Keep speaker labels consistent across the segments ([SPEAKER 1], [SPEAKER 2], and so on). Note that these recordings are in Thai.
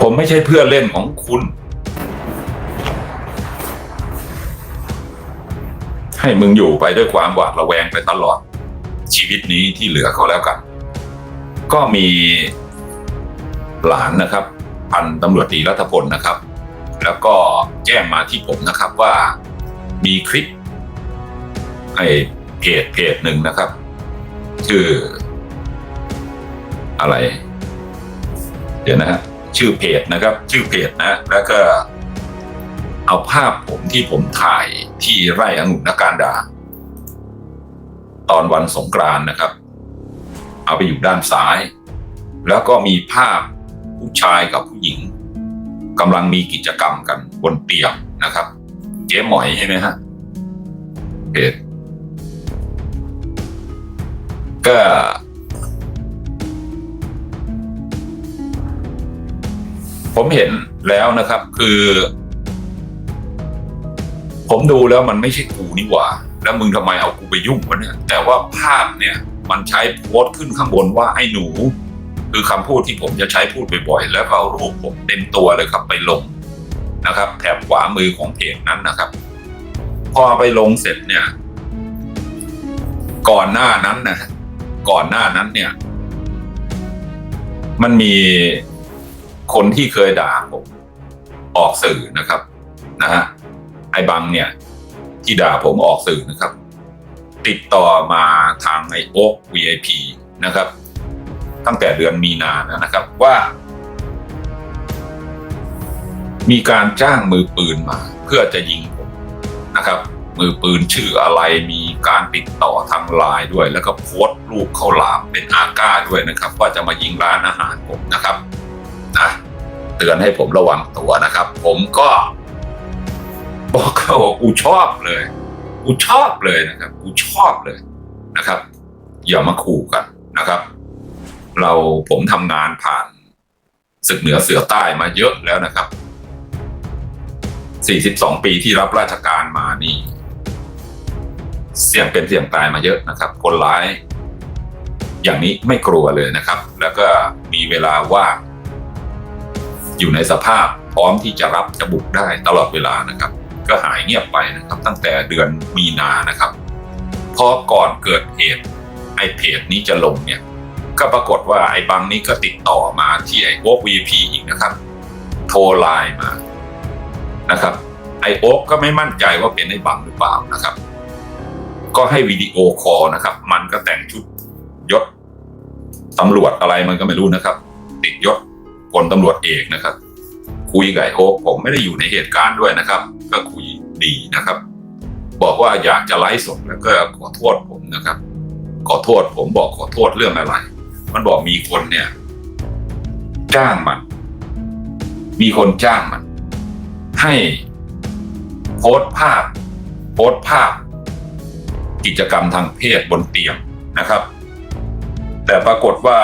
[SPEAKER 1] ผมไม่ใช่เพื่อเล่นของคุณ ให้มึงอยู่ไปด้วยความหวาดระแวงไปตลอด ชีวิตนี้ที่เหลือเขาแล้วกัน ก็มีหลานนะครับ พันตำรวจตรีรัฐพลนะครับ แล้วก็แจ้งมาที่ผมนะครับว่ามีคลิปไอ้เพจเพจหนึ่งนะครับ ชื่ออะไร เดี๋ยวนะฮะ ชื่อเพจนะครับ ชื่อเพจนะแล้วก็ เอาภาพผมที่ผมถ่ายที่ไร่องุ่นนการดา ตอนวันสงกรานนะครับ เอาไปอยู่ด้านซ้าย แล้วก็มีภาพผู้ชายกับผู้หญิงกำลังมีกิจกรรมกันบนเตียงนะครับ เจ๊หมอยใช่ไหมฮะเพจก็ ผมเห็นแล้วนะครับคือ ผมดูแล้วมันไม่ใช่กูนี่หว่า แล้วมึงทำไมเอากูไปยุ่งวะเนี่ยแต่ว่าภาพเนี่ยมันใช้โพสต์ขึ้นข้างบนว่าไอ้หนู คือคำพูดที่ผมจะใช้พูดบ่อยๆแล้วก็เอารูปผมเต็มตัวเลยครับไปลงนะครับ แถบขวามือของเพจนั้นนะครับ พอไปลงเสร็จเนี่ย ก่อนหน้านั้นนะก่อนหน้านั้นเนี่ย มันมี คนที่เคยด่าผมออกสื่อนะครับนะฮะไอ้บังเนี่ย ที่ด่าผมออกสื่อนะครับ ติดต่อมาทางไอโอ๊ก VIP นะครับ ตั้งแต่เดือนมีนานะครับว่า มีการจ้างมือปืนมา เพื่อจะยิงผมนะครับ มือปืนชื่ออะไรมีการติดต่อทางไลน์ด้วย แล้วก็โพสต์รูปเข้าหลามเป็นอาก้าด้วยนะครับ ว่าจะมายิงร้านอาหารผมนะครับ นะเตือนให้ผมระวังตัวนะครับ ผมก็ บอกเขาว่ากูชอบเลยกูชอบเลยนะครับกูชอบเลยนะครับ อย่ามาขู่กันนะครับ เราผมทำงานผ่านศึกเหนือเสือใต้มาเยอะแล้วนะครับ 42 ปีที่รับราชการมานี่ เสี่ยงเป็นเสี่ยงตายมาเยอะนะครับ คนร้าย อย่างนี้ไม่กลัวเลยนะครับ แล้วก็มีเวลาว่าง อยู่ในสภาพพร้อมที่จะรับจะบุกได้ตลอดเวลานะครับ ก็หายเงียบไปนะครับ ตั้งแต่เดือนมีนานะครับพอก่อนเกิดเหตุไอเพจนี้จะลงเนี่ยก็ปรากฏว่าไอ้บังนี้ก็ติดต่อมาที่ไอ้โอ๊ก VP อีกนะครับ โทรไลน์มานะครับ ไอ้โอ๊กก็ไม่มั่นใจว่าเป็นไอ้บังหรือเปล่านะครับ ก็ให้วิดีโอคอลนะครับ มันก็แต่งชุดยศตำรวจอะไรมันก็ไม่รู้นะครับ ติดยศ พลตำรวจเอกนะครับ คุยไอ้โอ๊กผมไม่ได้อยู่ในเหตุการณ์ด้วยนะครับ ก็คุยดีนะครับ บอกว่าอยากจะไลฟ์สดแล้วก็ขอโทษผมนะครับ ขอโทษผมบอกขอโทษเรื่องอะไร มันบอกมีคนเนี่ย จ้างมัน มีคนจ้างมัน ให้โพสต์ภาพ โพสต์ภาพ กิจกรรมทางเพศบนเตียงนะครับ แต่ปรากฏว่า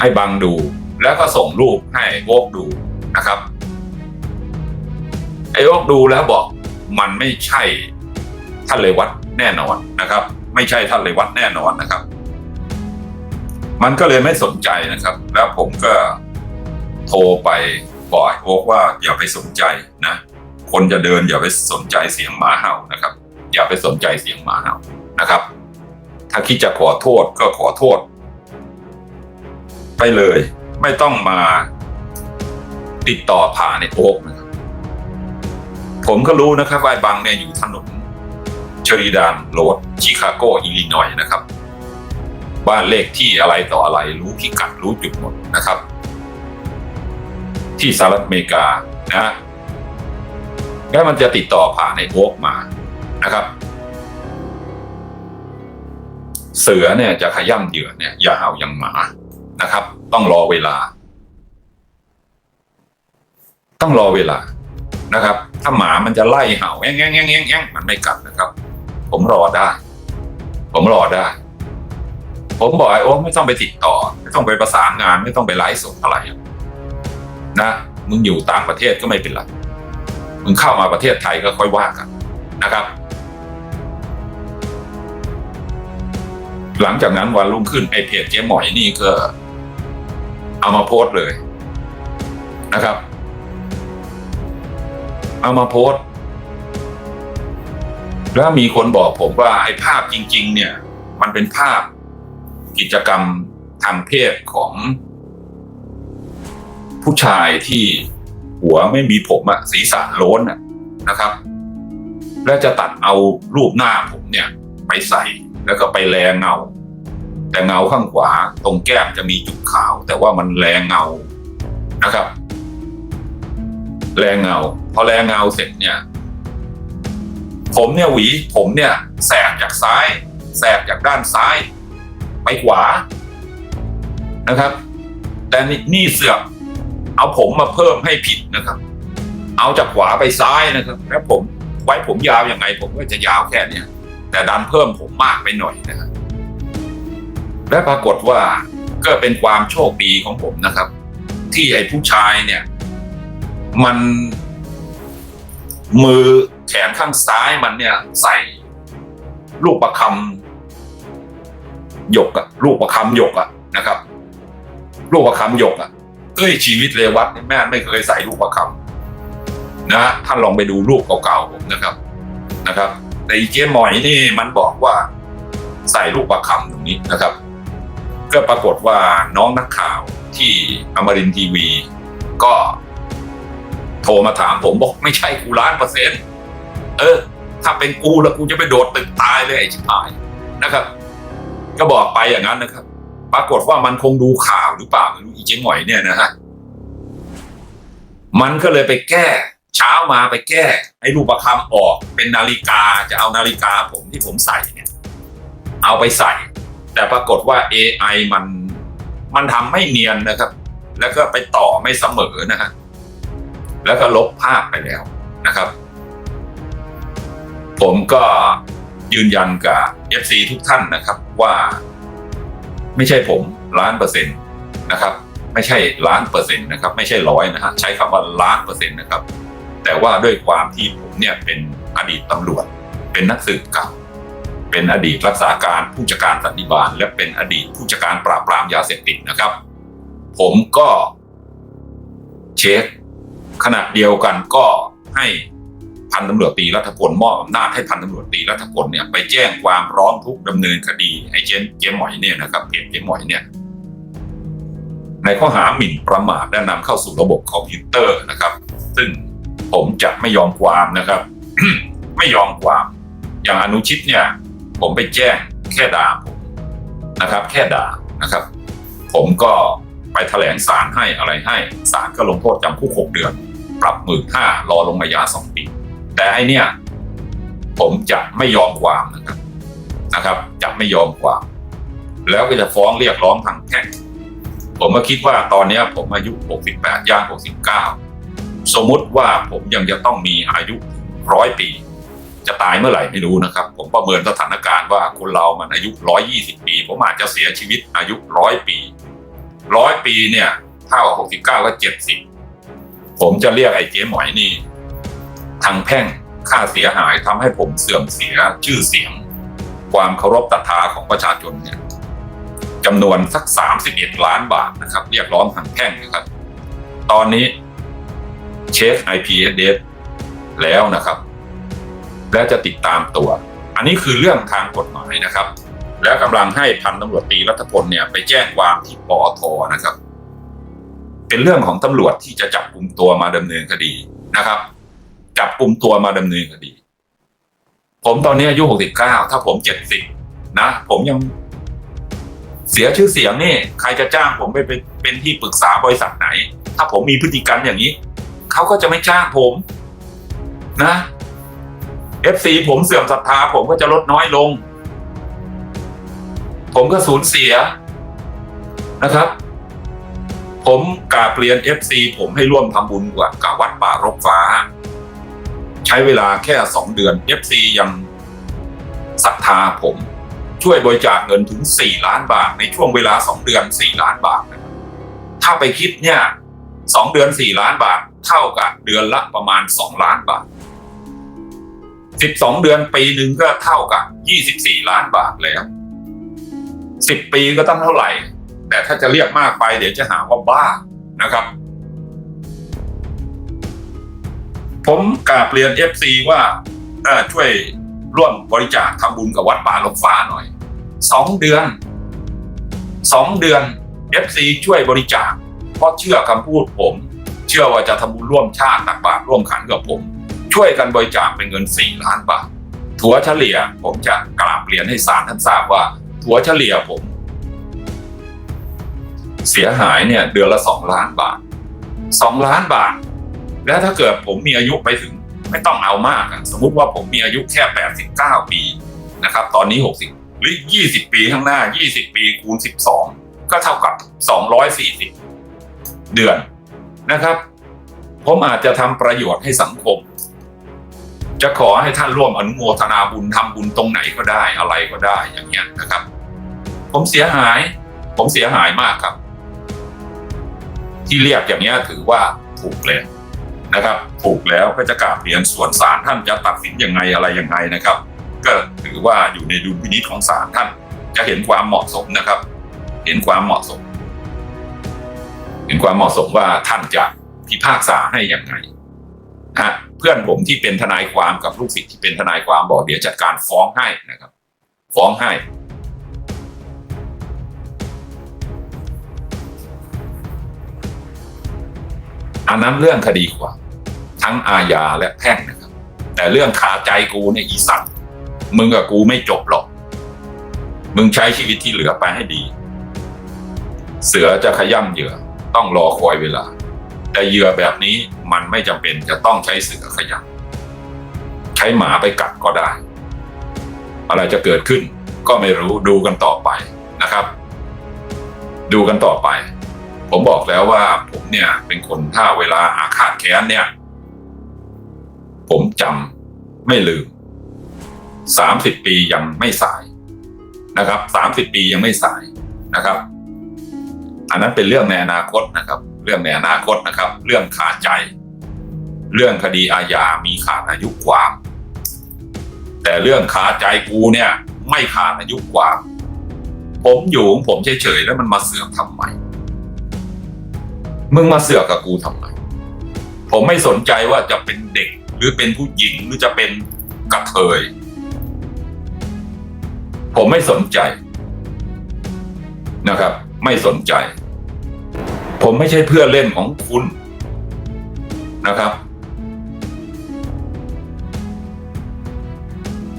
[SPEAKER 1] ให้บังดู แล้วก็ส่งรูปให้โอ๊กดูนะครับ ไอ้โอ๊กดูแล้วบอกมันไม่ใช่ท่านเลวัตแน่นอนนะครับ ไม่ใช่ท่านเลวัตแน่นอนนะครับ มันก็เลยไม่สนใจนะครับ แล้วผมก็โทรไปบอกไอ้โอ๊กว่าอย่าไปสนใจนะ คนจะเดินอย่าไปสนใจเสียงหมาเห่านะครับ อย่าไปสนใจเสียงหมาเห่านะครับ ถ้าคิดจะขอโทษก็ขอโทษ ไปเลย ไม่ต้องมาติดต่อผ่านในโอ๊กนะครับผมก็รู้นะครับว่าไอ้บังเนี่ยอยู่ถนนเชอริดานโรดชิคาโกอิลลินอยนะครับ บ้านเลขที่อะไรต่ออะไร รู้พิกัดรู้จุดหมดนะครับ ที่สหรัฐอเมริกานะแล้วมันจะติดต่อผ่านในโอ๊กมานะครับ เสือเนี่ยจะขย่ำเหยื่อเนี่ยอย่าเห่าอย่างหมา นะครับ ต้องรอเวลา ต้องรอเวลานะครับ ถ้าหมามันจะไล่เห่าแง่งแง่งแง่งแง่งมันไม่กัดนะครับ ผมรอได้ ผมรอได้ ผมบอกไอ้โอ๊คไม่ต้องไปติดต่อ ไม่ต้องไปประสานงาน ไม่ต้องไปไลฟ์สดอะไรนะมึงอยู่ต่างประเทศก็ไม่เป็นไรมึงเข้ามาประเทศไทยก็ค่อยว่ากันนะครับ หลังจากนั้นวันรุ่งขึ้นไอเพจเจ๊หมอยนี่ก็ เอามาโพสเลยนะครับ เอามาโพสแล้วมีคนบอกผมว่าไอ้ภาพจริง ๆ เนี่ย มันเป็นภาพกิจกรรมทางเพศของ ผู้ชายที่หัวไม่มีผมอะศีรษะโล้นอะนะครับ แล้วจะตัดเอารูปหน้าผมเนี่ย ไปใส่แล้วก็ไปแลเงา แต่เงาข้างขวาตรงแก้มจะมีจุดขาว แต่ว่ามันแลเงานะครับแลเงาพอแลเงาเสร็จเนี่ย ผมเนี่ยหวี ผมเนี่ยแสกจากซ้ายแสกจากด้านซ้ายไปขวานะครับ แต่นี่เสือกเอาผมมาเพิ่มให้ผิดนะครับ เอาจากขวาไปซ้ายนะครับ แล้วผมไว้ผมยาวยังไง ผมก็จะยาวแค่เนี้ยแต่ดันเพิ่มผมมากไปหน่อยนะครับ และปรากฏว่าก็เป็นความโชคดีของผมนะครับ ที่ไอ้ผู้ชายเนี่ย มันมือแขนข้างซ้ายมันเนี่ย ใส่ลูกประคำหยกอะลูกประคำหยกอะนะครับ ลูกประคำหยกอะเอ้ยชีวิตเรวัตนี่แม่ไม่เคยใส่ลูกประคำนะท่านลองไปดูรูปเก่าๆผมนะครับนะครับแต่อีเจ๊หมอยนี่มันบอกว่าใส่ลูกประคำตรงนี้นะครับ ก็ปรากฏว่าน้องนักข่าวที่อมรินทีวี ก็โทรมาถามผมบอกไม่ใช่กูล้านเปอร์เซ็นต์เออ ถ้าเป็นกูแล้วกูจะไปโดดตึกตายเลยไอ้ชิบหายนะครับ ก็บอกไปอย่างนั้นนะครับ ปรากฏว่ามันคงดูข่าวหรือเปล่าไม่รู้อีเจ๊หมอยเนี่ยนะฮะมันก็เลยไปแก้ เช้ามาไปแก้ไอ้รูปประคำออกเป็นนาฬิกาจะเอานาฬิกาผมที่ผมใส่เนี่ย เอาไปใส่ แต่ปรากฏว่า AI มันมันทำไม่เนียนนะครับ แล้วก็ไปต่อไม่เสมอนะฮะแล้วก็ลบภาพไปแล้วนะครับ ผมก็ยืนยันกับ FC ทุกท่านนะครับว่า ไม่ใช่ผมล้านเปอร์เซ็นต์นะครับ ไม่ใช่ล้านเปอร์เซ็นต์นะครับ ไม่ใช่ร้อยนะฮะใช้คำว่าล้านเปอร์เซ็นต์นะครับ แต่ว่าด้วยความที่ผมเนี่ยเป็นอดีตตำรวจ เป็นนักสืบเก่า เป็นอดีตรักษาการผู้จัดการสันนิบาล และเป็นอดีตผู้จัดการปราบปรามยาเสพติดนะครับ ผมก็เช็คขณะเดียวกันก็ให้พันตำรวจตีรัฐพลมอบอำนาจให้พันตำรวจตีรัฐพลเนี่ยไปแจ้งความร้องทุกข์ดำเนินคดีไอ้เจนเจมหมอยเนี่ยนะครับเพจเจมหมอยเนี่ยในข้อหาหมิ่นประมาทและนำเข้าสู่ระบบคอมพิวเตอร์นะครับ ซึ่งผมจะไม่ยอมความนะครับ ไม่ยอมความอย่างอนุชิตเนี่ย ผมไปแจ้งแค่ด่าผมนะครับ แค่ด่านะครับ ผมก็ไปแถลงสารให้อะไรให้ศาลก็ลงโทษจำคุกหกเดือน ปรับหมื่นห้ารอลงมายาสองปี แต่ไอเนี่ย ผมจะไม่ยอมความนะครับนะครับ จะไม่ยอมความ แล้วก็จะฟ้องเรียกร้องทางแพ่งผมก็คิดว่าตอนนี้ผมอายุ 68 ย่าง 69 สมมุติว่าผมยังจะต้องมีอายุร้อยปี จะตายเมื่อไหร่ไม่รู้นะครับ ผมประเมินสถานการณ์ว่าคนเรามันอายุ 120 ปี ผมอาจจะเสียชีวิตอายุร้อยปีร้อยปีเนี่ยเท่ากับ69ก็70 ผมจะเรียกไอ้เจ๊หมอยนี่ ทางแพ่งค่าเสียหายทำให้ผมเสื่อมเสียชื่อเสียง ความเคารพศรัทธาของประชาชนเนี่ยจำนวนสัก 31 ล้านบาทนะครับ เรียกร้องทางแพ่งนะครับ ตอนนี้เช็ค IP address แล้วนะครับ และจะติดตามตัว อันนี้คือเรื่องทางกฎหมายนะครับ แล้วกำลังให้พันตำรวจตีรัฐพลเนี่ยไปแจ้งความที่ปอทนะครับ เป็นเรื่องของตำรวจที่จะจับกลุ่มตัวมาดำเนินคดีนะครับ จับกลุ่มตัวมาดำเนินคดี ผมตอนนี้อายุหกสิบเก้าถ้าผมเจ็ดสิบนะผมยังเสียชื่อเสียงนี่ใครจะจ้างผมไปเป็นเป็นที่ปรึกษาบริษัทไหน ถ้าผมมีพฤติกรรมอย่างนี้ เขาก็จะไม่จ้างผม นะ FC ผมเสื่อมศรัทธาผมก็จะลดน้อยลง ผมก็สูญเสียนะครับ ผมกาบเรียน FC ผมให้ร่วมทำบุญกว่ากับวัดป่ารกฟ้า ใช้เวลาแค่สองเดือน FC ยังศรัทธาผม ช่วยบริจาคเงินถึง 4 ล้านบาท ในช่วงเวลา 2 เดือน 4 ล้านบาท ถ้าไปคิดเนี่ย 2 เดือน 4 ล้านบาท เท่ากับเดือนละประมาณ 2 ล้านบาท 12เดือนปีหนึ่งก็เท่ากับ24ล้านบาทแล้ว10ปีก็ต้องเท่าไหร่ แต่ถ้าจะเรียกมากไปเดี๋ยวจะหาว่าบ้านะครับ ผมกราบเรียนเอฟซีว่าช่วยร่วมบริจาคทำบุญกับวัดป่าลงฟ้าหน่อยสองเดือนสองเดือนเอฟซีช่วยบริจาค เพราะเชื่อคำพูดผม เชื่อว่าจะทำบุญร่วมชาติตักบาตรร่วมขันกับผม ช่วยกันบริจาคเป็นเงินสี่ล้านบาท ถัวเฉลี่ยผมจะกราบเรียนให้ศาลท่านทราบว่า ถัวเฉลี่ยผม เสียหายเนี่ยเดือนละสองล้านบาทสองล้านบาท แล้วถ้าเกิดผมมีอายุไปถึงไม่ต้องเอามากสมมุติว่าผมมีอายุแค่แปดสิบเก้าปีนะครับ ตอนนี้หกสิบหรือยี่สิบปีข้างหน้ายี่สิบปีคูณสิบสองก็เท่ากับสองร้อยสี่สิบเดือนนะครับ ผมอาจจะทำประโยชน์ให้สังคม จะขอให้ท่านร่วมอนุโมทนาบุญทำบุญตรงไหนก็ได้อะไรก็ได้อย่างเงี้ยนะครับ ผมเสียหาย ผมเสียหายมากครับ ที่เรียกอย่างเงี้ยถือว่าถูกเลยนะครับ ถูกแล้วก็จะกราบเรียนส่วนศาลท่านจะตัดสินยังไงอะไรยังไงนะครับ ก็ถือว่าอยู่ในดุลพินิจของศาลท่าน จะเห็นความเหมาะสมนะครับ เห็นความเหมาะสม เห็นความเหมาะสมว่าท่านจะพิพากษาให้อย่างไง ฮะเพื่อนผมที่เป็นทนายความกับลูกศิษย์ที่เป็นทนายความบอกเดี๋ยวจัดการฟ้องให้นะครับ ฟ้องให้ อันนั้นเรื่องคดีความทั้งอาญาและแพ่งนะครับ แต่เรื่องคาใจกูเนี่ยอีสัตว์มึงกับกูไม่จบหรอก มึงใช้ชีวิตที่เหลือไปให้ดี เสือจะขย่ำเหยื่อต้องรอคอยเวลา แต่เหยื่อแบบนี้มันไม่จำเป็นจะต้องใช้เสือขย่ำใช้หมาไปกัดก็ได้ อะไรจะเกิดขึ้นก็ไม่รู้ดูกันต่อไปนะครับ ดูกันต่อไป ผมบอกแล้วว่าผมเนี่ยเป็นคนถ้าเวลาอาฆาตแค้นเนี่ย ผมจำไม่ลืมสามสิบปียังไม่สายนะครับสามสิบปียังไม่สายนะครับ อันนั้นเป็นเรื่องในอนาคตนะครับ เรื่องในอนาคตนะครับ เรื่องขาใจ เรื่องคดีอาญามีขาดอายุความ แต่เรื่องขาใจกูเนี่ย ไม่ขาดอายุความ ผมอยู่ของผมเฉยๆแล้วมันมาเสือกทำไมมึงมาเสือกกับกูทำไมผมไม่สนใจว่าจะเป็นเด็กหรือเป็นผู้หญิงหรือจะเป็นกระเทย ผมไม่สนใจนะครับ ไม่สนใจ ผมไม่ใช่เพื่อนเล่นของคุณนะครับ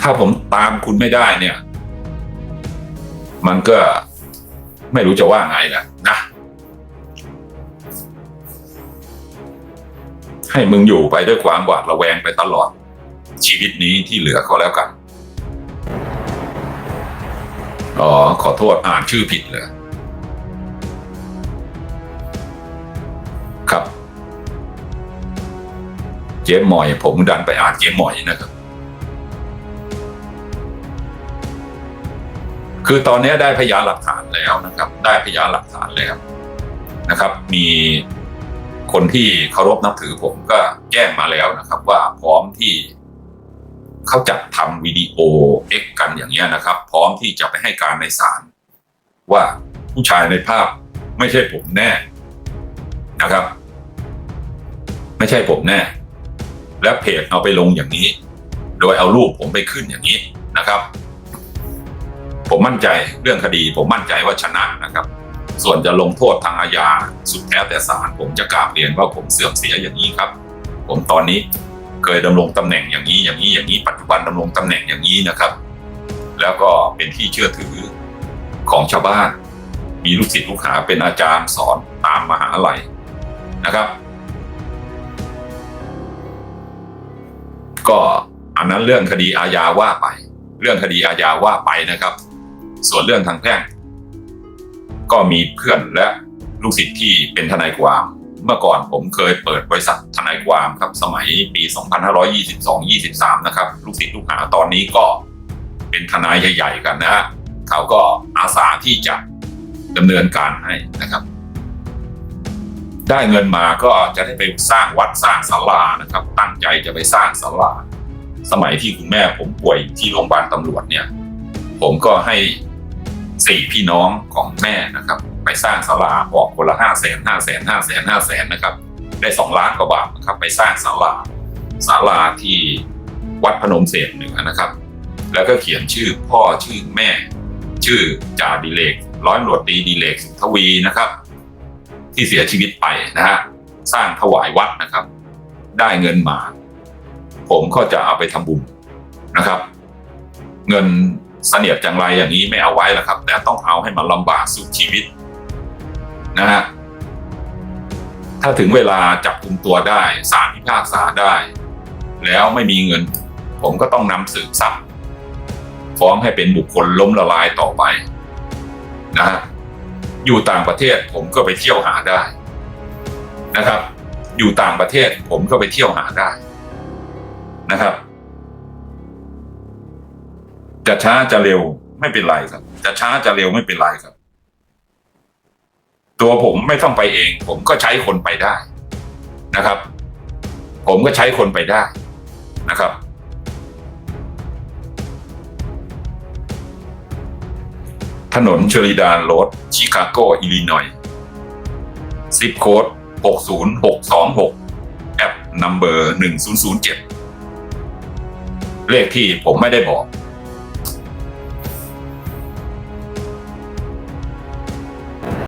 [SPEAKER 1] ถ้าผมตามคุณไม่ได้เนี่ย มันก็ไม่รู้จะว่าไงนะนะ ให้มึงอยู่ไปด้วยความหวาดระแวงไปตลอด ชีวิตนี้ที่เหลือก็แล้วกัน อ๋อ ขอโทษอ่านชื่อผิดเลย เจ๊หมอย ผมดันไปอ่านเจ๊หมอยนะครับ คือตอนนี้ได้พยานหลักฐานแล้วนะครับ ได้พยานหลักฐานแล้วนะครับ มีคนที่เคารพนับถือผมก็แจ้งมาแล้วนะครับ ว่าพร้อมที่เขาจัดทำวิดีโอเอ็กกันอย่างเงี้ยนะครับ พร้อมที่จะไปให้การในศาลว่าผู้ชายในภาพไม่ใช่ผมแน่นะครับ ไม่ใช่ผมแน่ และเพจเอาไปลงอย่างนี้ โดยเอารูปผมไปขึ้นอย่างนี้นะครับ ผมมั่นใจเรื่องคดี ผมมั่นใจว่าชนะนะครับ ส่วนจะลงโทษทางอาญาสุดแท้แต่ศาลผมจะกราบเรียนว่าผมเสื่อมเสียอย่างนี้ครับ ผมตอนนี้เคยดำรงตำแหน่งอย่างนี้อย่างนี้อย่างนี้ ปัจจุบันดำรงตำแหน่งอย่างนี้นะครับ แล้วก็เป็นที่เชื่อถือของชาวบ้าน มีลูกศิษย์ลูกหาเป็นอาจารย์สอนตามมหาลัยนะครับ ก็อันนั้นเรื่องคดีอาญาว่าไป เรื่องคดีอาญาว่าไปนะครับ ส่วนเรื่องทางแพ่ง ก็มีเพื่อนและลูกศิษย์ที่เป็นทนายความ เมื่อก่อนผมเคยเปิดบริษัททนายความครับสมัยปี 2522-23 นะครับ ลูกศิษย์ลูกหาตอนนี้ก็เป็นทนายใหญ่ๆกันนะฮะเขาก็อาสาที่จะดำเนินการให้นะครับ ได้เงินมาก็จะได้ไปสร้างวัดสร้างศาลานะครับ ตั้งใจจะไปสร้างศาลาสมัยที่คุณแม่ผมป่วยที่โรงพยาบาลตำรวจเนี่ย ผมก็ให้สี่พี่น้องของแม่นะครับ ไปสร้างศาลาออกคนละห้าแสนห้าแสนห้าแสนห้าแสนนะครับ ได้สองล้านกว่าบาทนะครับ ไปสร้างศาลาศาลาที่วัดพนมเสนเหนือนะครับ แล้วก็เขียนชื่อพ่อชื่อแม่ ชื่อจ่าดิเลกร้อยตำรวจตีดิเลกสุทวีนะครับ ที่เสียชีวิตไปนะฮะสร้างถวายวัดนะครับ ได้เงินมา ผมก็จะเอาไปทำบุญนะครับ เงินเสนียดจังไรอย่างนี้ไม่เอาไว้ล้วครับ แต่ต้องเอาให้มันลำบากสุดชีวิตนะฮะถ้าถึงเวลาจับกุมตัวได้ศาลพิพากษาได้ แล้วไม่มีเงิน ผมก็ต้องนำสืบทรัพย์ฟ้องให้เป็นบุคคลล้มละลายต่อไปนะฮะ อยู่ต่างประเทศผมก็ไปเที่ยวหาได้นะครับ อยู่ต่างประเทศผมก็ไปเที่ยวหาได้นะครับ จะช้าจะเร็วไม่เป็นไรครับ จะช้าจะเร็วไม่เป็นไรครับ ตัวผมไม่ต้องไปเอง ผมก็ใช้คนไปได้นะครับ ผมก็ใช้คนไปได้นะครับ นนเชอริดานโรดชิคาโกอิลลินอยส์ซิปโค้ด60626 แอปนัมเบอร์1007 เลขที่ผมไม่ได้บอก